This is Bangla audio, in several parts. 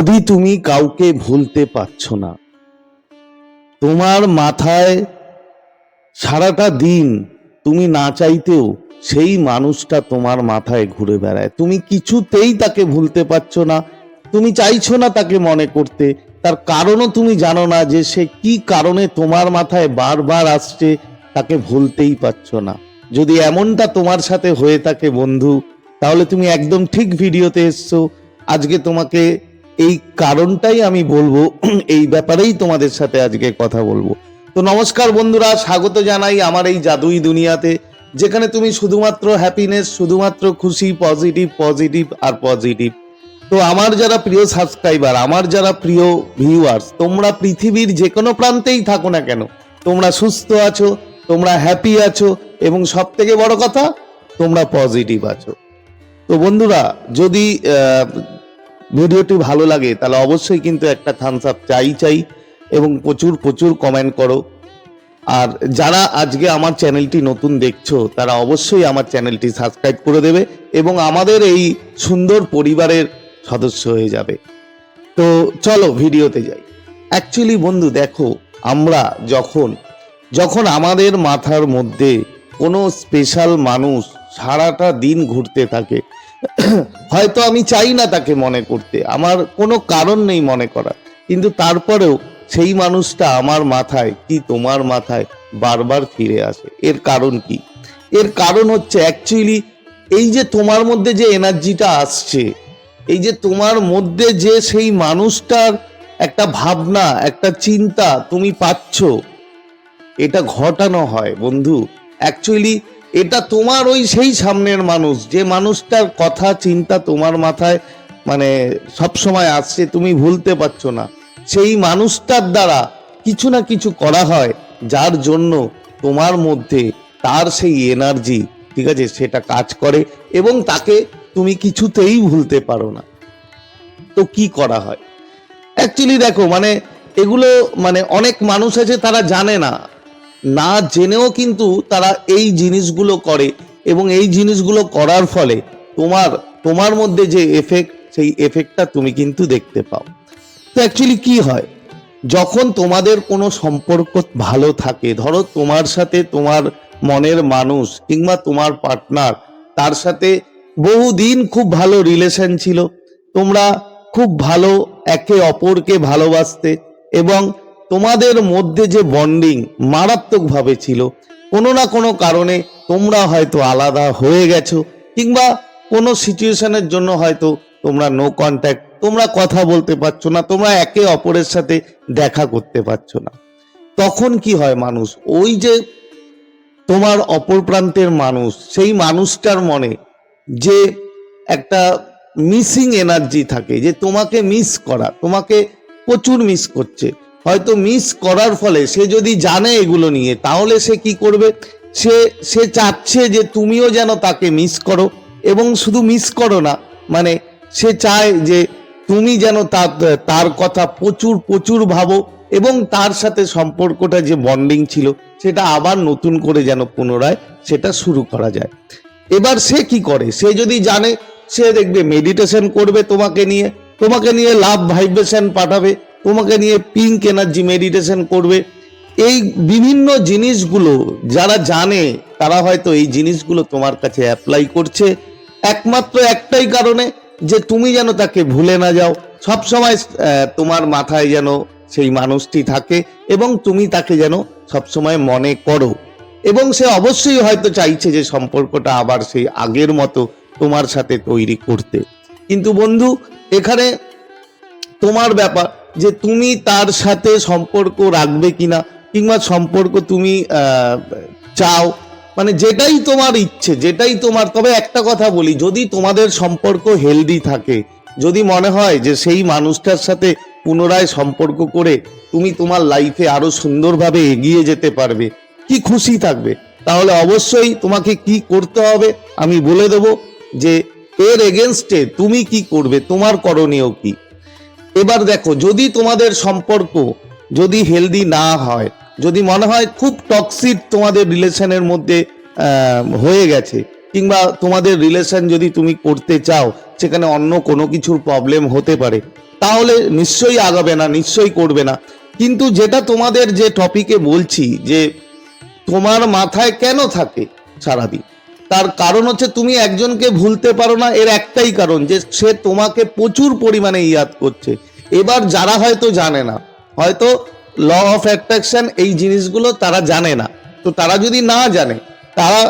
যদি তুমি কাউকে ভুলতে পারছ না, তোমার মাথায় সারাটা দিন তুমি না চাইতেও সেই মানুষটা তোমার মাথায় ঘুরে বেড়ায়। তুমি কিছুতেই তাকে ভুলতে পারছ না, তুমি চাইছো না তাকে মনে করতে, তার কারণও তুমি জানো না যে সে কি কারণে তোমার মাথায় বারবার আসছে, তাকে ভুলতেই পারছ না। যদি এমনটা তোমার সাথে হয়ে থাকে বন্ধু, তাহলে তুমি একদম ঠিক ভিডিওতে এসছো। আজকে তোমাকে এই কারণটাই আমি বলব, এই ব্যাপারেই তোমাদের সাথে আজকে কথা বলব। তো নমস্কার বন্ধুরা, স্বাগত জানাই আমার এই জাদুই দুনিয়াতে, যেখানে তুমি শুধুমাত্র হ্যাপিনেস শুধুমাত্র খুশি পজিটিভ পজিটিভ আর পজিটিভ তো আমার যারা প্রিয় সাবস্ক্রাইবার আমার যারা প্রিয় ভিউয়ার্স তোমরা পৃথিবীর যে কোনো প্রান্তেই থাকো না কেন, তোমরা সুস্থ আছো, তোমরা হ্যাপি আছো, এবং সব থেকে বড় কথা, তোমরা পজিটিভ আছো। তো বন্ধুরা, যদি ভিডিওটি ভালো লাগে, তাহলে অবশ্যই কিন্তু একটা থামস আপ চাই চাই এবং প্রচুর প্রচুর কমেন্ট করো। আর যারা আজকে আমার চ্যানেলটি নতুন দেখছ, তারা অবশ্যই আমার চ্যানেলটি সাবস্ক্রাইব করে দেবে এবং আমাদের এই সুন্দর পরিবারের সদস্য হয়ে যাবে। তো চলো ভিডিওতে যাই। অ্যাকচুয়ালি বন্ধু দেখো, আমরা যখন যখন আমাদের মাথার মধ্যে কোনো স্পেশাল মানুষ সারাটা দিন ঘুরতে থাকে হয়তো আমি চাই না তাকে মনে করতে। আমার কোনো কারণ নেই মনে করার। কিন্তু তারপরেও সেই মানুষটা আমার মাথায় কি তোমার মাথায় বারবার ফিরে আসে। এর কারণ কি? এর কারণ হচ্ছে অ্যাকচুয়ালি এই যে তোমার মধ্যে যে এনার্জিটা আসছে, এই যে তোমার মধ্যে যে সেই মানুষটার একটা ভাবনা, একটা চিন্তা তুমি পাচ্ছ, এটা ঘটানো হয়। বন্ধু অ্যাকচুয়ালি এটা তোমার ওই সেই সামনের মানুষ, যে মানুষটার কথা, চিন্তা তোমার মাথায় মানে সব সময় আসছে, তুমি ভুলতে পারছ না। সেই মানুষটার দ্বারা কিছু না কিছু করা হয়, যার জন্য তোমার মধ্যে তার সেই এনার্জি ঠিক আছে, সেটা কাজ করে এবং তাকে তুমি কিছুতেই ভুলতে পারো না। তো কি করা হয়? অ্যাকচুয়ালি দেখো মানে এগুলো মানে অনেক মানুষ আছে, তারা জানে না। না জেনেও কিন্তু তারা এই জিনিসগুলো করে এবং এই জিনিসগুলো করার ফলে তোমার তোমার মধ্যে যে এফেক্ট সেই এফেক্টটা তুমি কিন্তু দেখতে পাও। তো অ্যাকচুয়ালি কি হয়? যখন তোমাদের কোনো সম্পর্ক ভালো থাকে, ধরো তোমার সাথে তোমার মনের মানুষ কিংবা তোমার পার্টনার তার সাথে বহুদিন খুব ভালো রিলেশন ছিল, তোমরা খুব ভালো একে অপরকে ভালোবাসতে এবং তোমাদের মধ্যে যে বন্ডিং মারাত্মকভাবে ছিল, কোনো না কোনো কারণে তোমরা হয়তো আলাদা হয়ে গেছো, কিংবা কোনো সিচুয়েশনের জন্য হয়তো তোমরা নো কন্ট্যাক্ট তোমরা কথা বলতে পারছ না, তোমরা একে অপরের সাথে দেখা করতে পারছ না। তখন কি হয় মানুষ? ওই যে তোমার অপর প্রান্তের মানুষ, সেই মানুষটার মনে যে একটা মিসিং এনার্জি থাকে, যে তোমাকে মিস করা, তোমাকে প্রচুর মিস করছে। হয়তো মিস করার ফলে সে যদি জানে এগুলো নিয়ে, তাহলে সে কি করবে? সে সে চাচ্ছে যে তুমিও যেন তাকে মিস করো। এবং শুধু মিস করো না মানে সে চায় যে তুমি যেন তার তার কথা প্রচুর প্রচুর ভাবো এবং তার সাথে সম্পর্কটা যে বন্ডিং ছিল, সেটা আবার নতুন করে যেন পুনরায় সেটা শুরু করা যায়। এবার সে কি করে? সে যদি জানে, সে দেখবে মেডিটেশন করবে তোমাকে নিয়ে তোমাকে নিয়ে লাভ ভাইব্রেশন পাঠাবে। তোমাকে নিয়ে পিঙ্ক এনার্জি মেডিটেশন করবে। এই বিভিন্ন জিনিসগুলো যারা জানে, তারা হয়তো এই জিনিসগুলো তোমার কাছে অ্যাপ্লাই করছে। একমাত্র একটাই কারণে যে তুমি যেন তাকে ভুলে না যাও। সব সময় তোমার মাথায় যেন সেই মানুষটি থাকে এবং তুমি তাকে যেন সবসময় মনে করো। এবং সে অবশ্যই হয়তো চাইছে যে সম্পর্কটা আবার সেই আগের মতো তোমার সাথে তৈরি করতে। কিন্তু বন্ধু, এখানে তোমার ব্যাপার যে তুমি তার সাথে সম্পর্ক রাখবে কিনা, কিংবা সম্পর্ক তুমি চাও মানে যেটাই তোমার ইচ্ছে, যেটাই তোমার, তবে একটা কথা বলি, যদি তোমাদের সম্পর্ক হেলদি থাকে, যদি মনে হয় যে সেই মানুষটার সাথে পুনরায় সম্পর্ক করে তুমি তোমার লাইফে আরও সুন্দরভাবে এগিয়ে যেতে পারবে, কি খুশি থাকবে, তাহলে অবশ্যই তোমাকে কি করতে হবে আমি বলে দেব যে এর এগেনস্টে তুমি কি করবে, তোমার করণীয় কি? এবার দেখো, যদি তোমাদের সম্পর্ক যদি হেলদি না হয়, যদি মনে হয় খুব টক্সিক তোমাদের রিলেশনের মধ্যে হয়ে গেছে, কিংবা তোমাদের রিলেশন যদি তুমি করতে চাও, সেখানে অন্য কোনো কিছুর প্রবলেম হতে পারে, তাহলে নিশ্চয়ই আগাবে না, নিশ্চয়ই করবে না। কিন্তু যেটা তোমাদের যে টপিকে বলছি, যে তোমার মাথায় কেন থাকে সারাদিন? তার কারণ হচ্ছে তুমি একজনকে ভুলতে পারো না, এর একটাই কারণ যে সে তোমাকে প্রচুর পরিমাণে ইয়াদ করছে। এবার যারা হয়তো জানে না, হয়তো ল অফ অ্যাট্রাকশন এই জিনিসগুলো তারা জানে না। তো তারা যদি না জানে, তারা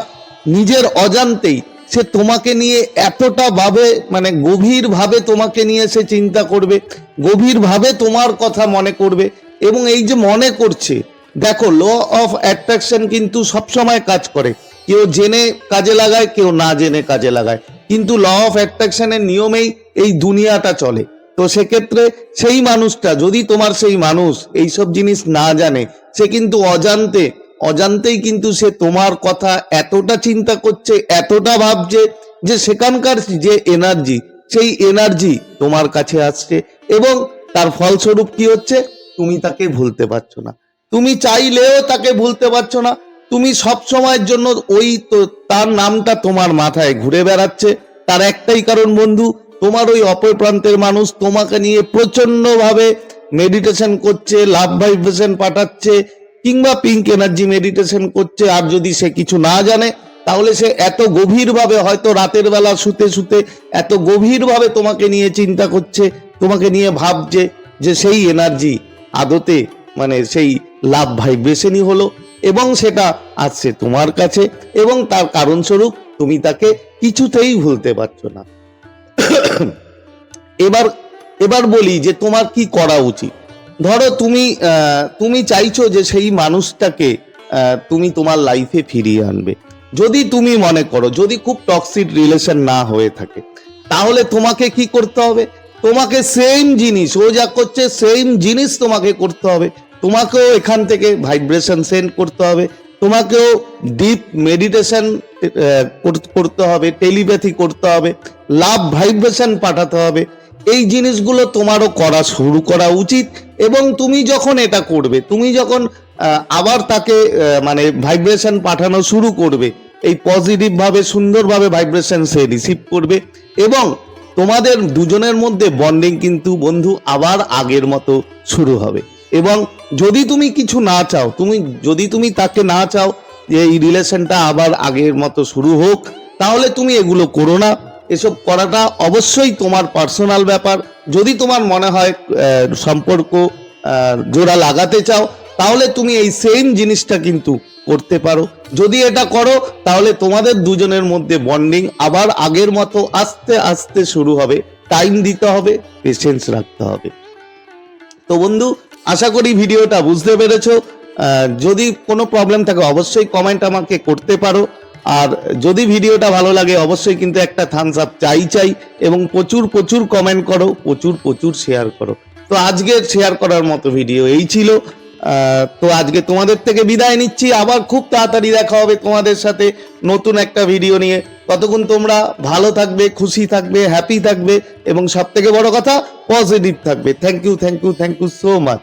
নিজের অজান্তেই সে তোমাকে নিয়ে এতটা ভাবে মানে গভীর ভাবে তোমাকে নিয়ে সে চিন্তা করবে গভীর ভাবে তোমার কথা মনে করবে, এবং এই যে মনে করছে, দেখো ল অফ অ্যাট্রাকশন কিন্তু সবসময় কাজ করে। কেউ জেনে কাজে লাগায়, কেউ না জেনে কাজে লাগায়। কিন্তু ল অফ অ্যাট্রাকশনের নিয়মেই এই দুনিয়াটা চলে। তো সেক্ষেত্রে সেই মানুষটা, যদি তোমার সেই মানুষ এইসব জিনিস না জানে, সে কিন্তু অজান্তে, অজান্তেই কিন্তু সে তোমার কথা এতটা চিন্তা করছে, এতটা ভাবছে যে সেখানকার যে এনার্জি সেই এনার্জি তোমার কাছে আসছে এবং তার ফলস্বরূপ কি হচ্ছে? তুমি তাকে ভুলতে পারছ না। তুমি চাইলেও তাকে ভুলতে পারছ না। তুমি সব সময়ের জন্য ওই তো তার নামটা তোমার মাথায় ঘুরে বেড়াচ্ছে। তার একটাই কারণ বন্ধু, তোমার ওই অপর প্রান্তের মানুষ তোমাকে নিয়ে প্রচণ্ড ভাবে মেডিটেশন করছে লাভ ভাইব্রেশন পাঠাচ্ছে, কিংবা পিঙ্ক এনার্জি মেডিটেশন করছে, আর যদি সে কিছু না জানে, তাহলে সে এত গভীরভাবে হয়তো রাতের বেলা শুতে শুতে এত গভীরভাবে তোমাকে নিয়ে চিন্তা করছে, তোমাকে নিয়ে ভাবছে যে সেই এনার্জি আদতে মানে সেই লাভ ভাইব্রেশনই হলো। এবং সেটা আসছে তোমার কাছে এবং তার কারণস্বরূপ তুমি তাকে কিছুতেই ভুলতে পারছ না। এবার এবার বলি যে তোমার কি করা উচিত? ধরো তুমি তুমি চাইছো যে সেই মানুষটাকে তুমি তোমার লাইফে ফিরিয়ে আনবে। যদি তুমি মনে করো, যদি খুব টক্সিক রিলেশন না হয়ে থাকে, তাহলে তোমাকে কি করতে হবে? তোমাকে সেম জিনিস, ও যা করছে সেম জিনিস তোমাকে করতে হবে। তোমাকেও এখান থেকে ভাইব্রেশন সেন্ড করতে হবে, তোমাকেও ডিপ মেডিটেশন করতে হবে টেলিপ্যাথি করতে হবে লাভ ভাইব্রেশন পাঠাতে হবে, এই জিনিসগুলো তোমারও করা শুরু করা উচিত এবং তুমি যখন এটা করবে, তুমি যখন আবার তাকে মানে ভাইব্রেশন পাঠানো শুরু করবে, এই পজিটিভভাবে সুন্দরভাবে ভাইব্রেশন সে রিসিভ করবে এবং তোমাদের দুজনের মধ্যে বন্ডিং কিন্তু বন্ধু আবার আগের মতো শুরু হবে। এবং যদি তুমি কিছু না চাও, তুমি, যদি তুমি তাকে না চাও, যে এই রিলেশনটা আবার আগের মতো শুরু হোক, তাহলে তুমি এগুলো করো না। এসব করাটা অবশ্যই তোমার পার্সোনাল ব্যাপার। যদি তোমার মনে হয় সম্পর্ক জোড়া লাগাতে চাও, তাহলে তুমি এই সেম জিনিসটা কিন্তু করতে পারো। যদি এটা করো, তাহলে তোমাদের দুজনের মধ্যে বন্ডিং আবার আগের মতো আস্তে আস্তে শুরু হবে। টাইম দিতে হবে পেশেন্স রাখতে হবে। তো বন্ধু আশা করি ভিডিওটা বুঝতে পেরেছ। যদি কোনো প্রবলেম থাকে, অবশ্যই কমেন্ট আমাকে করতে পারো। আর যদি ভিডিওটা ভালো লাগে, অবশ্যই কিন্তু একটা থামস আপ চাই চাই এবং প্রচুর প্রচুর কমেন্ট করো, প্রচুর প্রচুর শেয়ার করো। তো আজকে শেয়ার করার মতো ভিডিও এই ছিল। তো আজকে তোমাদের থেকে বিদায় নিচ্ছি। আবার খুব তাড়াতাড়ি দেখা হবে তোমাদের সাথে নতুন একটা ভিডিও নিয়ে। ততক্ষণ তোমরা ভালো থাকবে, খুশি থাকবে হ্যাপি থাকবে এবং সব থেকে বড় কথা পজিটিভ থাকবে। Thank you thank you thank you so much